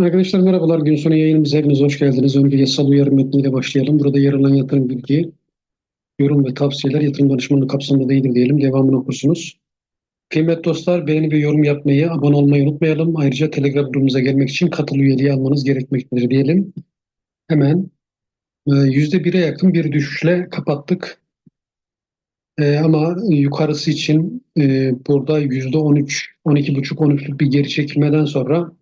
Arkadaşlar merhabalar. Gün sonu yayınımıza hepiniz hoş geldiniz. Önce yasal uyarı metniyle başlayalım. Burada yer alan yatırım bilgi, yorum ve tavsiyeler yatırım danışmanlığı kapsamında değildir diyelim. Devamını okursunuz. Kıymetli dostlar beğeni ve yorum yapmayı, abone olmayı unutmayalım. Ayrıca Telegram grubumuza gelmek için katıl üyeliği almanız gerekmektedir diyelim. Hemen e, yüzde bire yakın bir düşüşle kapattık. E, ama yukarısı için e, burada yüzde on üç, on iki buçuk, on üçlük bir geri çekilmeden sonra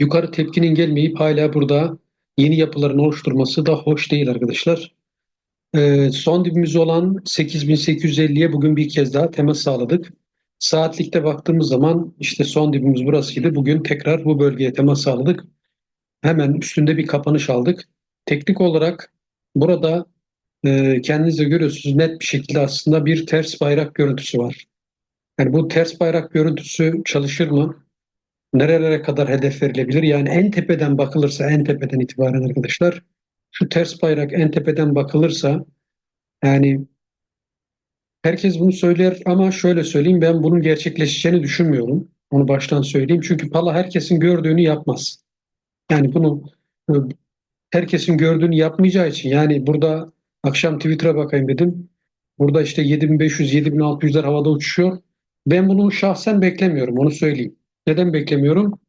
yukarı tepkinin gelmeyip hala burada yeni yapıların oluşturması da hoş değil arkadaşlar. Ee, son dibimiz olan 8850'ye bugün bir kez daha temas sağladık. Saatlikte baktığımız zaman işte son dibimiz burasıydı. Bugün tekrar bu bölgeye temas sağladık. Hemen üstünde bir kapanış aldık. Teknik olarak burada e, kendiniz de görüyorsunuz net bir şekilde aslında bir ters bayrak görüntüsü var. Yani bu ters bayrak görüntüsü çalışır mı? Nerelere kadar hedef verilebilir? Yani en tepeden bakılırsa en tepeden itibaren arkadaşlar şu ters bayrak en tepeden bakılırsa yani herkes bunu söyler ama şöyle söyleyeyim ben bunun gerçekleşeceğini düşünmüyorum. Onu baştan söyleyeyim. Çünkü pala herkesin gördüğünü yapmaz. Yani bunu e, herkesin gördüğünü yapmayacağı için yani burada akşam Twitter'a bakayım dedim. Burada işte 7500 7600'ler havada uçuşuyor. Ben bunu şahsen beklemiyorum onu söyleyeyim. Neden beklemiyorum?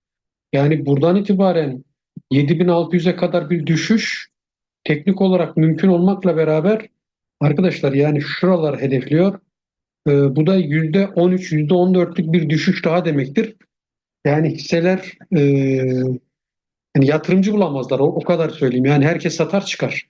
Yani buradan itibaren 7600'e kadar bir düşüş teknik olarak mümkün olmakla beraber arkadaşlar yani şuralar hedefliyor. Ee, bu da %13, %14'lük bir düşüş daha demektir. Yani hisseler e, yani yatırımcı bulamazlar. O, o kadar söyleyeyim. Yani herkes satar çıkar.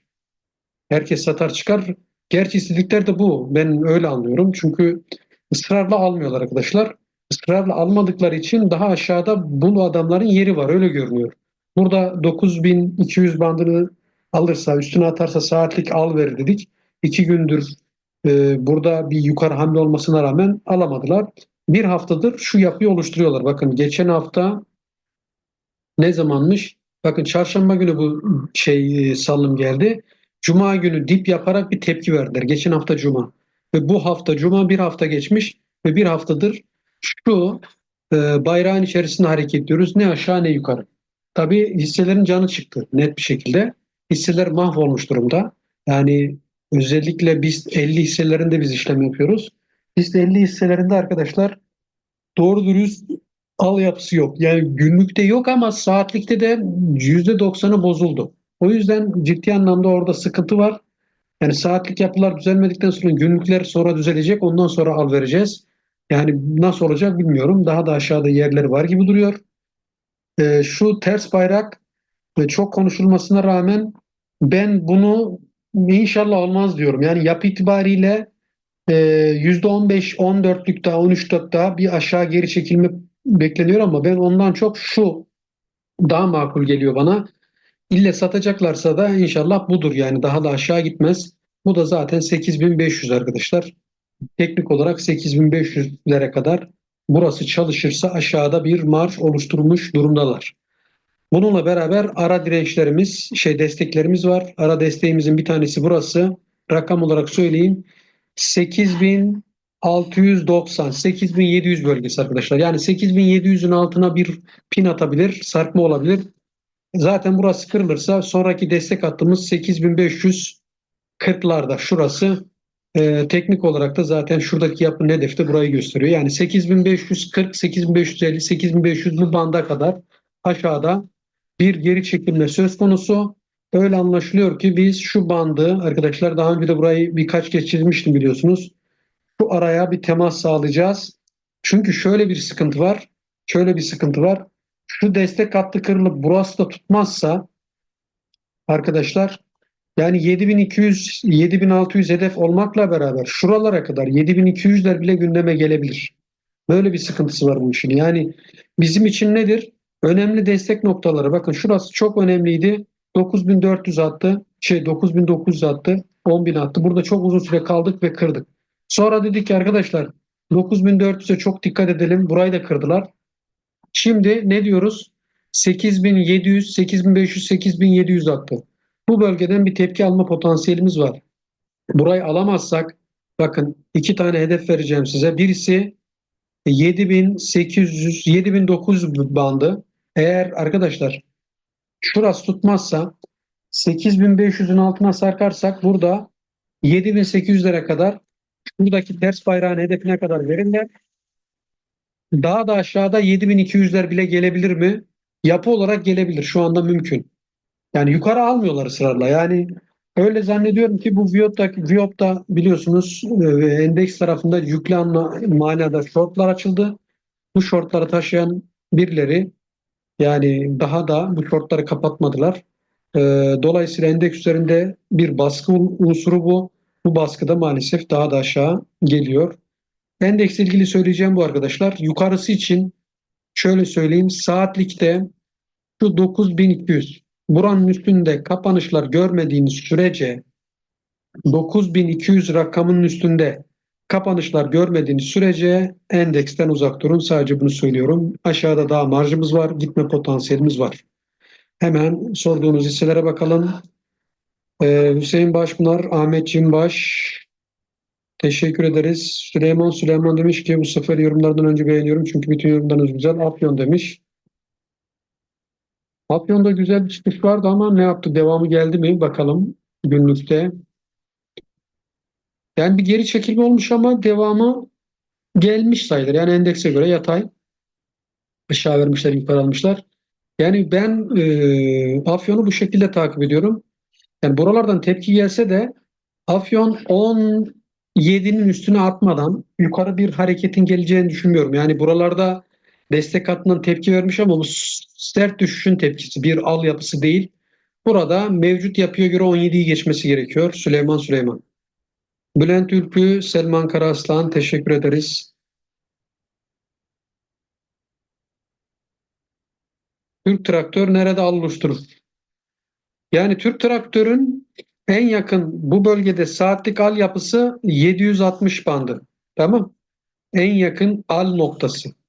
Herkes satar çıkar. Gerçi istedikleri de bu. Ben öyle anlıyorum. Çünkü ısrarla almıyorlar arkadaşlar ısrarla almadıkları için daha aşağıda bu adamların yeri var öyle görünüyor. Burada 9200 bandını alırsa üstüne atarsa saatlik al verir dedik. İki gündür e, burada bir yukarı hamle olmasına rağmen alamadılar. Bir haftadır şu yapıyı oluşturuyorlar. Bakın geçen hafta ne zamanmış? Bakın çarşamba günü bu şey e, salım geldi. Cuma günü dip yaparak bir tepki verdiler. Geçen hafta cuma. Ve bu hafta cuma bir hafta geçmiş ve bir haftadır şu e, bayrağın içerisinde hareket. Ne aşağı ne yukarı. Tabii hisselerin canı çıktı net bir şekilde. Hisseler mahvolmuş durumda. Yani özellikle biz 50 hisselerinde biz işlem yapıyoruz. Biz 50 hisselerinde arkadaşlar doğru dürüst al yapısı yok. Yani günlükte yok ama saatlikte de %90'ı bozuldu. O yüzden ciddi anlamda orada sıkıntı var. Yani saatlik yapılar düzelmedikten sonra günlükler sonra düzelecek. Ondan sonra al vereceğiz. Yani nasıl olacak bilmiyorum. Daha da aşağıda yerleri var gibi duruyor. E, şu ters bayrak e, çok konuşulmasına rağmen ben bunu inşallah olmaz diyorum. Yani yapı itibariyle e, %15, 14'lük daha 13'lük daha bir aşağı geri çekilme bekleniyor ama ben ondan çok şu daha makul geliyor bana. İlle satacaklarsa da inşallah budur yani daha da aşağı gitmez. Bu da zaten 8500 arkadaşlar teknik olarak 8500'lere kadar burası çalışırsa aşağıda bir marş oluşturmuş durumdalar. Bununla beraber ara dirençlerimiz, şey desteklerimiz var. Ara desteğimizin bir tanesi burası. Rakam olarak söyleyeyim. 8690, 8700 bölgesi arkadaşlar. Yani 8700'ün altına bir pin atabilir, sarkma olabilir. Zaten burası kırılırsa sonraki destek hattımız 8540'larda şurası e, teknik olarak da zaten şuradaki yapı hedefte burayı gösteriyor. Yani 8540, 8550, 8500 bu banda kadar aşağıda bir geri çekilme söz konusu. Öyle anlaşılıyor ki biz şu bandı arkadaşlar daha önce de burayı birkaç kez çizmiştim biliyorsunuz. Şu araya bir temas sağlayacağız. Çünkü şöyle bir sıkıntı var. Şöyle bir sıkıntı var. Şu destek hattı kırılıp burası da tutmazsa arkadaşlar yani 7200, 7600 hedef olmakla beraber şuralara kadar 7200'ler bile gündeme gelebilir. Böyle bir sıkıntısı var bu işin. Yani bizim için nedir? Önemli destek noktaları. Bakın şurası çok önemliydi. 9400 attı. Şey 9900 attı. 10000 attı. Burada çok uzun süre kaldık ve kırdık. Sonra dedik ki arkadaşlar 9400'e çok dikkat edelim. Burayı da kırdılar. Şimdi ne diyoruz? 8700, 8500, 8700 attı. Bu bölgeden bir tepki alma potansiyelimiz var. Burayı alamazsak bakın iki tane hedef vereceğim size. Birisi 7800 7900 bandı. Eğer arkadaşlar şurası tutmazsa 8500'ün altına sarkarsak burada 7800'lere kadar buradaki ters bayrağın hedefine kadar verirler. Daha da aşağıda 7200'ler bile gelebilir mi? Yapı olarak gelebilir. Şu anda mümkün. Yani yukarı almıyorlar ısrarla. Yani öyle zannediyorum ki bu Viyop'taki Viyop'ta biliyorsunuz e, endeks tarafında yüklü anla, manada shortlar açıldı. Bu shortları taşıyan birileri yani daha da bu shortları kapatmadılar. E, dolayısıyla endeks üzerinde bir baskı unsuru bu. Bu baskıda maalesef daha da aşağı geliyor. Endeksle ilgili söyleyeceğim bu arkadaşlar. Yukarısı için şöyle söyleyeyim. Saatlikte şu 9200 buranın üstünde kapanışlar görmediğiniz sürece 9200 rakamının üstünde kapanışlar görmediğiniz sürece endeksten uzak durun. Sadece bunu söylüyorum. Aşağıda daha marjımız var. Gitme potansiyelimiz var. Hemen sorduğunuz hisselere bakalım. Ee, Hüseyin Başpınar, Ahmet Cimbaş, Teşekkür ederiz. Süleyman Süleyman demiş ki bu sefer yorumlardan önce beğeniyorum çünkü bütün yorumlarınız güzel. Afyon demiş. Afyon'da güzel bir çıkış vardı ama ne yaptı? Devamı geldi mi? Bakalım günlükte. Yani bir geri çekilme olmuş ama devamı gelmiş sayılır. Yani endekse göre yatay. Aşağı vermişler, yukarı almışlar. Yani ben e, Afyon'u bu şekilde takip ediyorum. Yani buralardan tepki gelse de Afyon 10 7'nin üstüne atmadan yukarı bir hareketin geleceğini düşünmüyorum. Yani buralarda destek hattından tepki vermiş ama bu sert düşüşün tepkisi bir al yapısı değil. Burada mevcut yapıya göre 17'yi geçmesi gerekiyor. Süleyman Süleyman. Bülent Ülkü, Selman Karaslan teşekkür ederiz. Türk Traktör nerede al oluşturur? Yani Türk Traktör'ün en yakın bu bölgede saatlik al yapısı 760 bandı. Tamam. En yakın al noktası.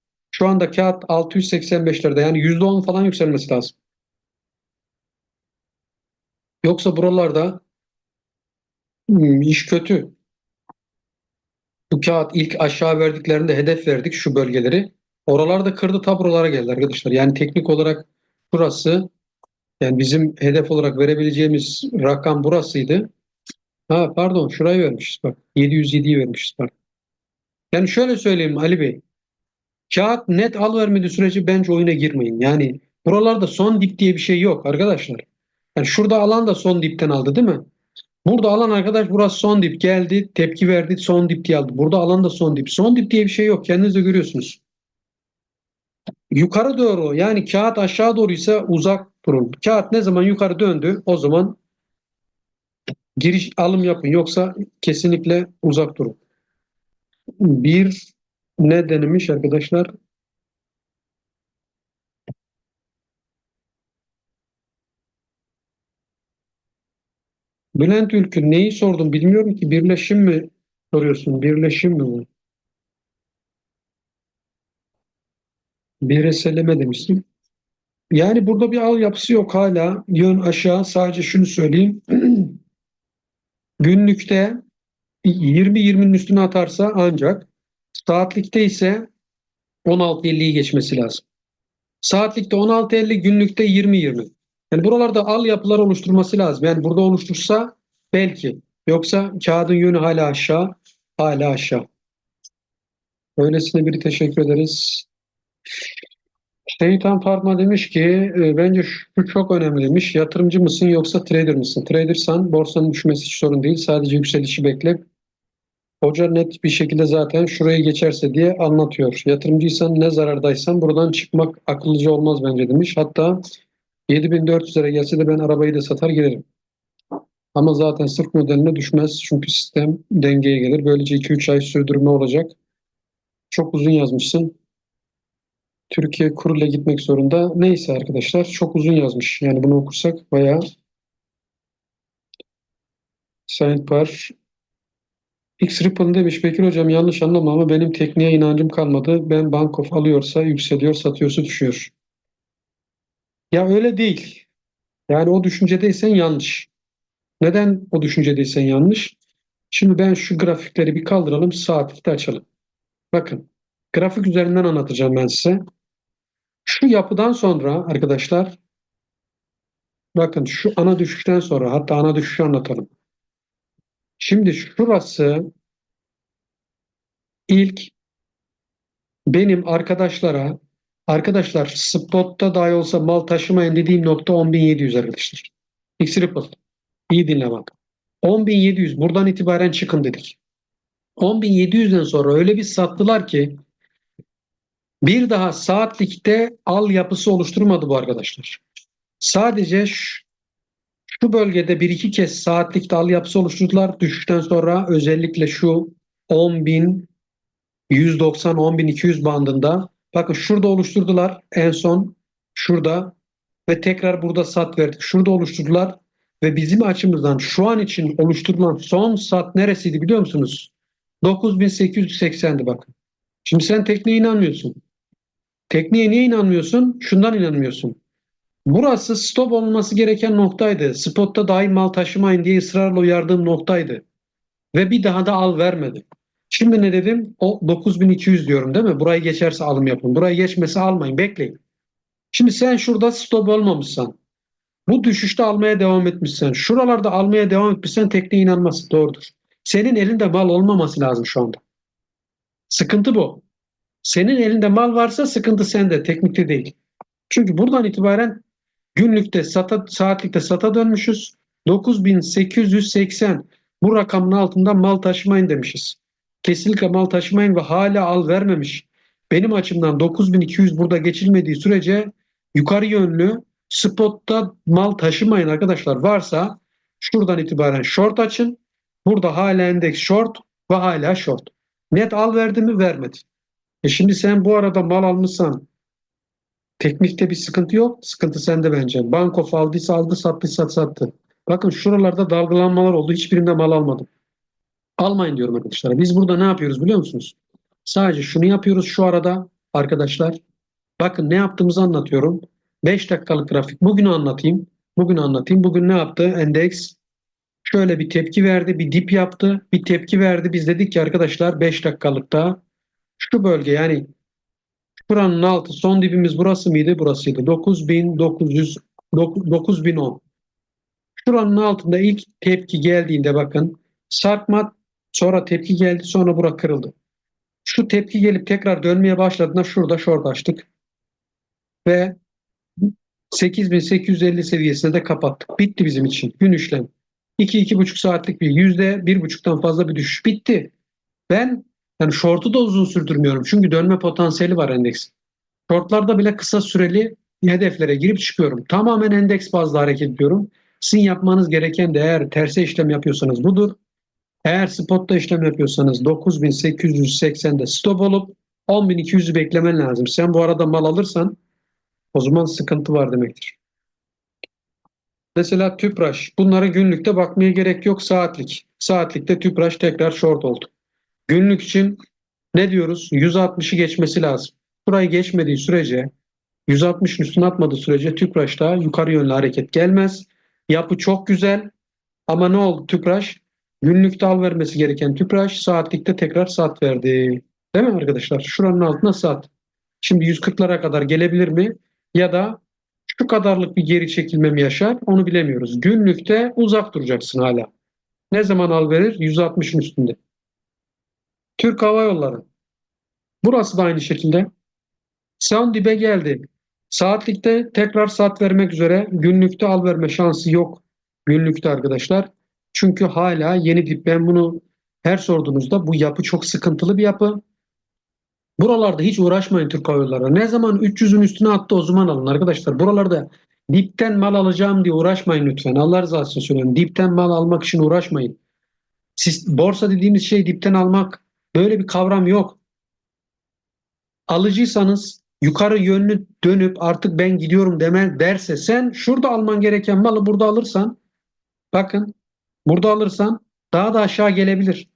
Şu anda kağıt 685'lerde yani %10 falan yükselmesi lazım. Yoksa buralarda hmm, iş kötü. Bu kağıt ilk aşağı verdiklerinde hedef verdik şu bölgeleri. Oralarda kırdı ta buralara geldi arkadaşlar. Yani teknik olarak burası yani bizim hedef olarak verebileceğimiz rakam burasıydı. Ha pardon şurayı vermişiz bak. 707'yi vermişiz bak. Yani şöyle söyleyeyim Ali Bey. Kağıt net al vermediği sürece bence oyuna girmeyin. Yani buralarda son dip diye bir şey yok arkadaşlar. Yani şurada alan da son dipten aldı değil mi? Burada alan arkadaş burası son dip geldi tepki verdi son dip diye aldı. Burada alan da son dip. Son dip diye bir şey yok kendiniz de görüyorsunuz. Yukarı doğru yani kağıt aşağı doğru ise uzak durun. Kağıt ne zaman yukarı döndü o zaman giriş alım yapın yoksa kesinlikle uzak durun. Bir ne denemiş arkadaşlar? Bülent Ülkü neyi sordum bilmiyorum ki birleşim mi soruyorsun? Birleşim mi bu? Bir eseleme demişsin. Yani burada bir al yapısı yok hala. Yön aşağı. Sadece şunu söyleyeyim. Günlükte 20-20'nin üstüne atarsa ancak saatlikte ise 16.50'yi geçmesi lazım. Saatlikte 16.50, günlükte 20-20. Yani buralarda al yapılar oluşturması lazım. Yani burada oluştursa belki. Yoksa kağıdın yönü hala aşağı, hala aşağı. Öylesine biri teşekkür ederiz. Şeytan Parma demiş ki e, bence şu çok önemli demiş. Yatırımcı mısın yoksa trader mısın? Tradersan borsanın düşmesi hiç sorun değil. Sadece yükselişi bekle. Hoca net bir şekilde zaten şurayı geçerse diye anlatıyor. Yatırımcıysan ne zarardaysan buradan çıkmak akıllıca olmaz bence demiş. Hatta 7400'lere gelse de ben arabayı da satar gelirim. Ama zaten sırf modeline düşmez. Çünkü sistem dengeye gelir. Böylece 2-3 ay sürdürme olacak. Çok uzun yazmışsın. Türkiye kuruyla gitmek zorunda. Neyse arkadaşlar çok uzun yazmış. Yani bunu okursak bayağı Saint Par X Ripple demiş Bekir hocam yanlış anlama ama benim tekniğe inancım kalmadı. Ben Bankof alıyorsa yükseliyor, satıyorsa düşüyor. Ya öyle değil. Yani o düşüncedeysen yanlış. Neden o düşüncedeysen yanlış? Şimdi ben şu grafikleri bir kaldıralım, saatlikte açalım. Bakın, grafik üzerinden anlatacağım ben size. Şu yapıdan sonra arkadaşlar bakın şu ana düşüşten sonra hatta ana düşüşü anlatalım. Şimdi şurası ilk benim arkadaşlara arkadaşlar spotta dahi olsa mal taşımayın dediğim nokta 10.700 arkadaşlar. X Ripple. İyi dinle bak. 10.700 buradan itibaren çıkın dedik. 10.700'den sonra öyle bir sattılar ki bir daha saatlikte al yapısı oluşturmadı bu arkadaşlar. Sadece şu, bölgede bir iki kez saatlikte al yapısı oluşturdular. Düşüşten sonra özellikle şu 10.190 10.200 bandında bakın şurada oluşturdular en son şurada ve tekrar burada sat verdik. Şurada oluşturdular ve bizim açımızdan şu an için oluşturulan son sat neresiydi biliyor musunuz? 9880'di bakın. Şimdi sen tekniğe inanmıyorsun. Tekniğe niye inanmıyorsun? Şundan inanmıyorsun. Burası stop olması gereken noktaydı. Spotta dahi mal taşımayın diye ısrarla uyardığım noktaydı. Ve bir daha da al vermedi. Şimdi ne dedim? O 9200 diyorum değil mi? Burayı geçerse alım yapın. Burayı geçmese almayın. Bekleyin. Şimdi sen şurada stop olmamışsan, bu düşüşte almaya devam etmişsen, şuralarda almaya devam etmişsen tekniğe inanması doğrudur. Senin elinde mal olmaması lazım şu anda. Sıkıntı bu. Senin elinde mal varsa sıkıntı sende, teknikte değil. Çünkü buradan itibaren günlükte sata, saatlikte sata dönmüşüz. 9880 bu rakamın altında mal taşımayın demişiz. Kesinlikle mal taşımayın ve hala al vermemiş. Benim açımdan 9200 burada geçilmediği sürece yukarı yönlü spotta mal taşımayın arkadaşlar varsa şuradan itibaren short açın. Burada hala endeks short ve hala short. Net al verdi mi vermedi. E şimdi sen bu arada mal almışsan teknikte bir sıkıntı yok. Sıkıntı sende bence. Banko aldıysa aldı sattıysa sattı. Bakın şuralarda dalgalanmalar oldu. Hiçbirinde mal almadım. Almayın diyorum arkadaşlar. Biz burada ne yapıyoruz biliyor musunuz? Sadece şunu yapıyoruz şu arada arkadaşlar. Bakın ne yaptığımızı anlatıyorum. 5 dakikalık grafik. Bugünü anlatayım. Bugün anlatayım. Bugün ne yaptı? Endeks şöyle bir tepki verdi. Bir dip yaptı. Bir tepki verdi. Biz dedik ki arkadaşlar 5 dakikalıkta şu bölge yani buranın altı son dibimiz burası mıydı? Burasıydı. 9900 9010. Şuranın altında ilk tepki geldiğinde bakın sarkma sonra tepki geldi sonra bura kırıldı. Şu tepki gelip tekrar dönmeye başladığında şurada short açtık. Ve 8850 seviyesine de kapattık. Bitti bizim için gün işlem. 2-2,5 saatlik bir yüzde bir buçuktan fazla bir düşüş bitti. Ben yani short'u da uzun sürdürmüyorum. Çünkü dönme potansiyeli var endeks. Short'larda bile kısa süreli hedeflere girip çıkıyorum. Tamamen endeks bazlı hareket ediyorum. Sizin yapmanız gereken de eğer terse işlem yapıyorsanız budur. Eğer spotta işlem yapıyorsanız 9880'de stop olup 10.200'ü beklemen lazım. Sen bu arada mal alırsan o zaman sıkıntı var demektir. Mesela tüpraş. Bunlara günlükte bakmaya gerek yok saatlik. Saatlikte tüpraş tekrar short oldu. Günlük için ne diyoruz? 160'ı geçmesi lazım. Burayı geçmediği sürece 160'ın üstüne atmadığı sürece tüpraşta yukarı yönlü hareket gelmez. Yapı çok güzel ama ne oldu tüpraş? Günlükte al vermesi gereken tüpraş saatlikte tekrar saat verdi. Değil mi arkadaşlar? Şuranın altına saat. Şimdi 140'lara kadar gelebilir mi? Ya da şu kadarlık bir geri çekilme mi yaşar? Onu bilemiyoruz. Günlükte uzak duracaksın hala. Ne zaman al verir? 160'ın üstünde. Türk Hava Yolları. Burası da aynı şekilde. Son dibe geldi. Saatlikte tekrar saat vermek üzere. Günlükte al verme şansı yok. Günlükte arkadaşlar. Çünkü hala yeni dip. Ben bunu her sorduğunuzda bu yapı çok sıkıntılı bir yapı. Buralarda hiç uğraşmayın Türk Hava Yolları. Ne zaman 300'ün üstüne attı o zaman alın arkadaşlar. Buralarda dipten mal alacağım diye uğraşmayın lütfen. Allah rızası için söylüyorum. Dipten mal almak için uğraşmayın. Siz, borsa dediğimiz şey dipten almak böyle bir kavram yok. Alıcıysanız yukarı yönlü dönüp artık ben gidiyorum demen derse sen şurada alman gereken malı burada alırsan bakın burada alırsan daha da aşağı gelebilir.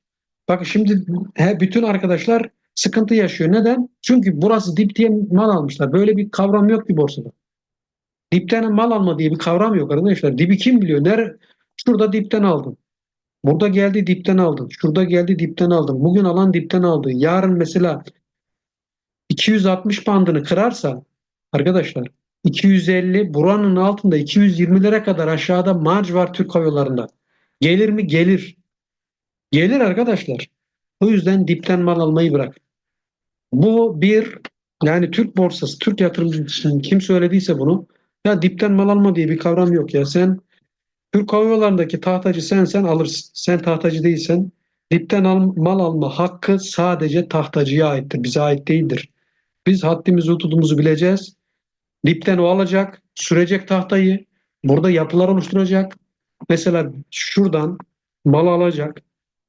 Bakın şimdi he, bütün arkadaşlar sıkıntı yaşıyor. Neden? Çünkü burası dip diye mal almışlar. Böyle bir kavram yok ki borsada. Dipten mal alma diye bir kavram yok arkadaşlar. Dibi kim biliyor? Nere? Şurada dipten aldın. Burada geldi dipten aldın. Şurada geldi dipten aldın. Bugün alan dipten aldı. Yarın mesela 260 bandını kırarsa Arkadaşlar 250 buranın altında 220'lere kadar aşağıda marj var Türk Hava. Gelir mi? Gelir. Gelir arkadaşlar. O yüzden dipten mal almayı bırak. Bu bir yani Türk borsası, Türk yatırımcısı kim söylediyse bunu ya dipten mal alma diye bir kavram yok ya. Sen Türk Hava Yolları'ndaki tahtacı sen sen alırsın. Sen tahtacı değilsen dipten al, mal alma hakkı sadece tahtacıya aittir. Bize ait değildir. Biz haddimizi hududumuzu bileceğiz. Dipten o alacak, sürecek tahtayı. Burada yapılar oluşturacak. Mesela şuradan mal alacak.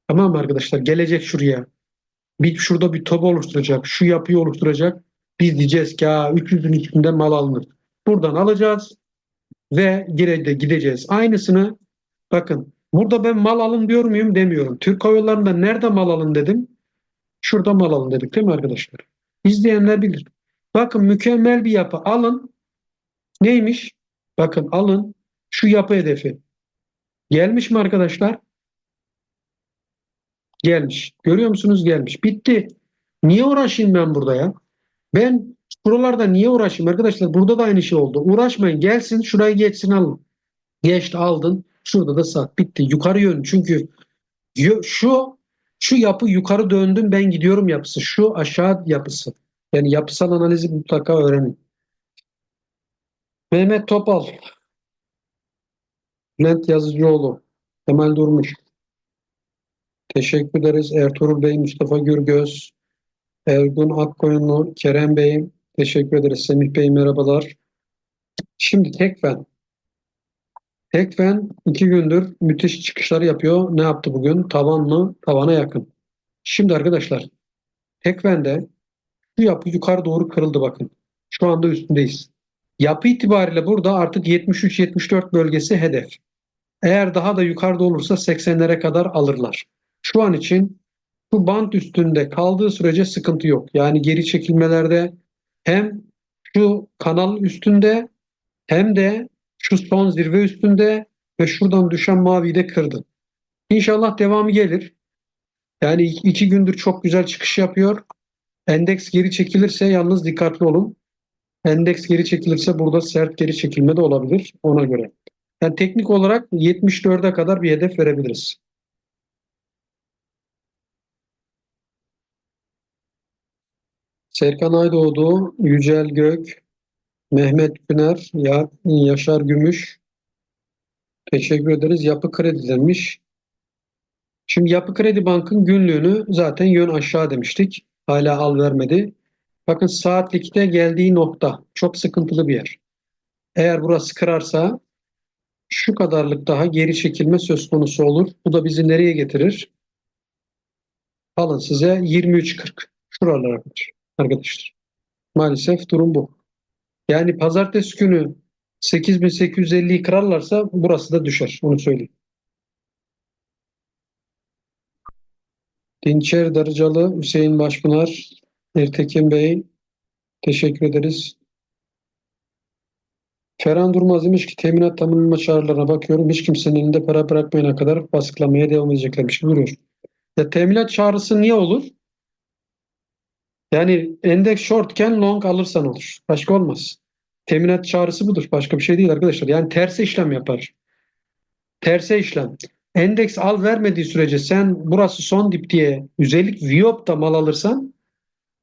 Tamam mı arkadaşlar? Gelecek şuraya. Bir şurada bir top oluşturacak. Şu yapıyı oluşturacak. Biz diyeceğiz ki ha 300'ün içinde mal alınır. Buradan alacağız ve gideceğiz. Aynısını bakın burada ben mal alın diyor muyum demiyorum. Türk Hava Yolları'nda nerede mal alın dedim. Şurada mal alın dedik değil mi arkadaşlar? İzleyenler bilir. Bakın mükemmel bir yapı alın. Neymiş? Bakın alın şu yapı hedefi. Gelmiş mi arkadaşlar? Gelmiş. Görüyor musunuz? Gelmiş. Bitti. Niye uğraşayım ben burada ya? Ben buralarda niye uğraşayım arkadaşlar? Burada da aynı şey oldu. Uğraşmayın. Gelsin şurayı geçsin alın. Geçti aldın. Şurada da sat. Bitti. Yukarı yön. Çünkü şu şu yapı yukarı döndüm ben gidiyorum yapısı. Şu aşağı yapısı. Yani yapısal analizi mutlaka öğrenin. Mehmet Topal. Bülent Yazıcıoğlu. Kemal Durmuş. Teşekkür ederiz. Ertuğrul Bey, Mustafa Gürgöz, Ergun Akkoyunlu, Kerem Bey. Teşekkür ederiz. Semih Bey merhabalar. Şimdi Tekfen. Tekfen iki gündür müthiş çıkışlar yapıyor. Ne yaptı bugün? Tavanlı, tavana yakın. Şimdi arkadaşlar Tekfen'de şu yapı yukarı doğru kırıldı bakın. Şu anda üstündeyiz. Yapı itibariyle burada artık 73-74 bölgesi hedef. Eğer daha da yukarıda olursa 80'lere kadar alırlar. Şu an için bu bant üstünde kaldığı sürece sıkıntı yok. Yani geri çekilmelerde hem şu kanal üstünde hem de şu son zirve üstünde ve şuradan düşen maviyi de kırdı. İnşallah devamı gelir. Yani iki gündür çok güzel çıkış yapıyor. Endeks geri çekilirse yalnız dikkatli olun. Endeks geri çekilirse burada sert geri çekilme de olabilir ona göre. Yani teknik olarak 74'e kadar bir hedef verebiliriz. Serkan Aydoğdu, Yücel Gök, Mehmet Güner, Ya- Yaşar Gümüş. Teşekkür ederiz. Yapı Kredi demiş. Şimdi Yapı Kredi Bank'ın günlüğünü zaten yön aşağı demiştik. Hala al vermedi. Bakın saatlikte geldiği nokta çok sıkıntılı bir yer. Eğer burası kırarsa şu kadarlık daha geri çekilme söz konusu olur. Bu da bizi nereye getirir? Alın size 23.40. Şuralara kadar arkadaşlar. Maalesef durum bu. Yani pazartesi günü 8850'yi kırarlarsa burası da düşer. Onu söyleyeyim. Dinçer Darıcalı, Hüseyin Başpınar, Ertekin Bey teşekkür ederiz. Ferhan Durmaz demiş ki teminat tamamlama çağrılarına bakıyorum. Hiç kimsenin elinde para bırakmayana kadar baskılamaya devam edeceklermiş gibi duruyor. Ya teminat çağrısı niye olur? Yani endeks shortken long alırsan olur. Başka olmaz. Teminat çağrısı budur. Başka bir şey değil arkadaşlar. Yani terse işlem yapar. Terse işlem. Endeks al vermediği sürece sen burası son dip diye özellik Viop'ta mal alırsan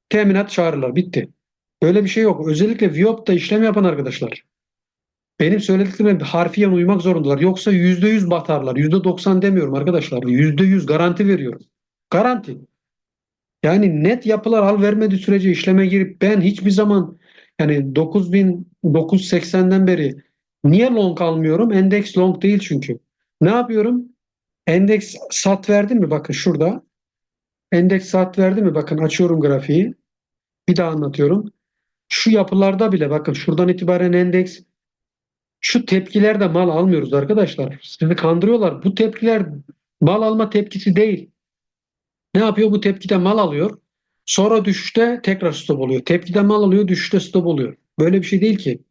teminat çağırırlar. Bitti. Böyle bir şey yok. Özellikle Viop'ta işlem yapan arkadaşlar. Benim söylediklerime harfiyen uymak zorundalar. Yoksa %100 batarlar. %90 demiyorum arkadaşlar. %100 garanti veriyorum. Garanti. Yani net yapılar al vermediği sürece işleme girip ben hiçbir zaman yani 9980'den beri niye long almıyorum? Endeks long değil çünkü. Ne yapıyorum? Endeks sat verdi mi? Bakın şurada. Endeks sat verdi mi? Bakın açıyorum grafiği. Bir daha anlatıyorum. Şu yapılarda bile bakın şuradan itibaren endeks şu tepkilerde mal almıyoruz arkadaşlar. Sizi kandırıyorlar. Bu tepkiler mal alma tepkisi değil. Ne yapıyor? Bu tepkide mal alıyor. Sonra düşüşte tekrar stop oluyor. Tepkide mal alıyor, düşüşte stop oluyor. Böyle bir şey değil ki.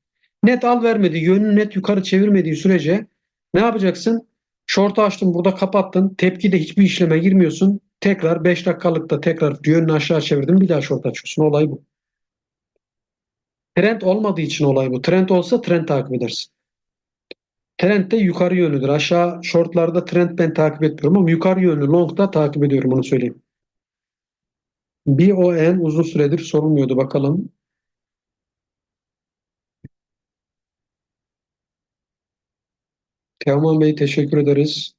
Net al vermedi, yönünü net yukarı çevirmediği sürece ne yapacaksın? Short açtın, burada kapattın. Tepkide hiçbir işleme girmiyorsun. Tekrar 5 dakikalıkta tekrar yönünü aşağı çevirdin. Bir daha short açıyorsun. Olay bu. Trend olmadığı için olay bu. Trend olsa trend takip edersin. Trend de yukarı yönlüdür. Aşağı shortlarda trend ben takip etmiyorum ama yukarı yönlü longda takip ediyorum onu söyleyeyim. BON uzun süredir sorulmuyordu bakalım. Teoman Bey teşekkür ederiz.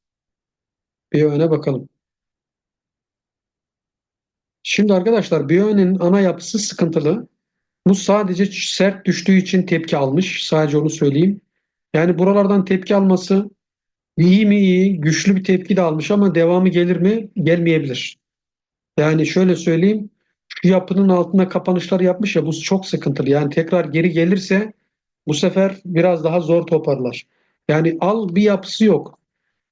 BON'e bakalım. Şimdi arkadaşlar BON'in ana yapısı sıkıntılı. Bu sadece sert düştüğü için tepki almış. Sadece onu söyleyeyim. Yani buralardan tepki alması iyi mi iyi, güçlü bir tepki de almış ama devamı gelir mi? Gelmeyebilir. Yani şöyle söyleyeyim. Şu yapının altında kapanışlar yapmış ya bu çok sıkıntılı. Yani tekrar geri gelirse bu sefer biraz daha zor toparlar. Yani al bir yapısı yok.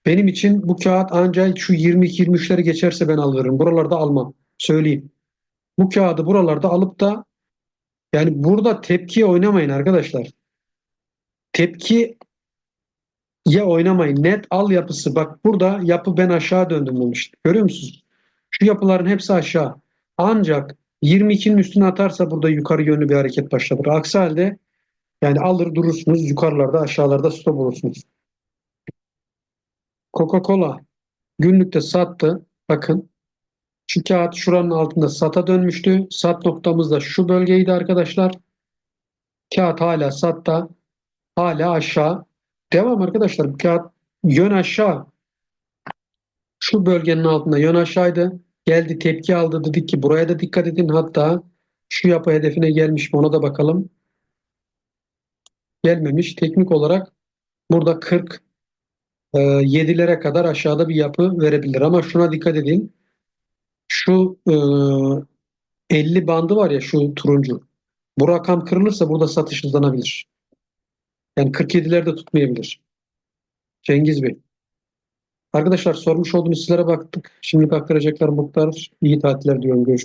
Benim için bu kağıt ancak şu 22-23'leri geçerse ben alırım. Buralarda almam. Söyleyeyim. Bu kağıdı buralarda alıp da yani burada tepkiye oynamayın arkadaşlar. Tepki ya oynamayın. Net al yapısı. Bak burada yapı ben aşağı döndüm demiştim. Görüyor musunuz? Şu yapıların hepsi aşağı. Ancak 22'nin üstüne atarsa burada yukarı yönlü bir hareket başlatır. Aksi halde yani alır durursunuz yukarılarda aşağılarda stop olursunuz. Coca-Cola günlükte sattı. Bakın şu kağıt şuranın altında sata dönmüştü. Sat noktamız da şu bölgeydi arkadaşlar. Kağıt hala satta. Hala aşağı. Devam arkadaşlar. Kağıt yön aşağı. Şu bölgenin altında yön aşağıydı. Geldi tepki aldı. Dedik ki buraya da dikkat edin. Hatta şu yapı hedefine gelmiş mi ona da bakalım. Gelmemiş. Teknik olarak burada 40 e, 7'lere kadar aşağıda bir yapı verebilir. Ama şuna dikkat edin. Şu e, 50 bandı var ya şu turuncu. Bu rakam kırılırsa burada satış hızlanabilir. Yani 47'lerde tutmayabilir. Cengiz Bey. Arkadaşlar sormuş olduğunuz sizlere baktık. Şimdi aktaracaklarım bu kadar. İyi tatiller diyorum. Görüşmek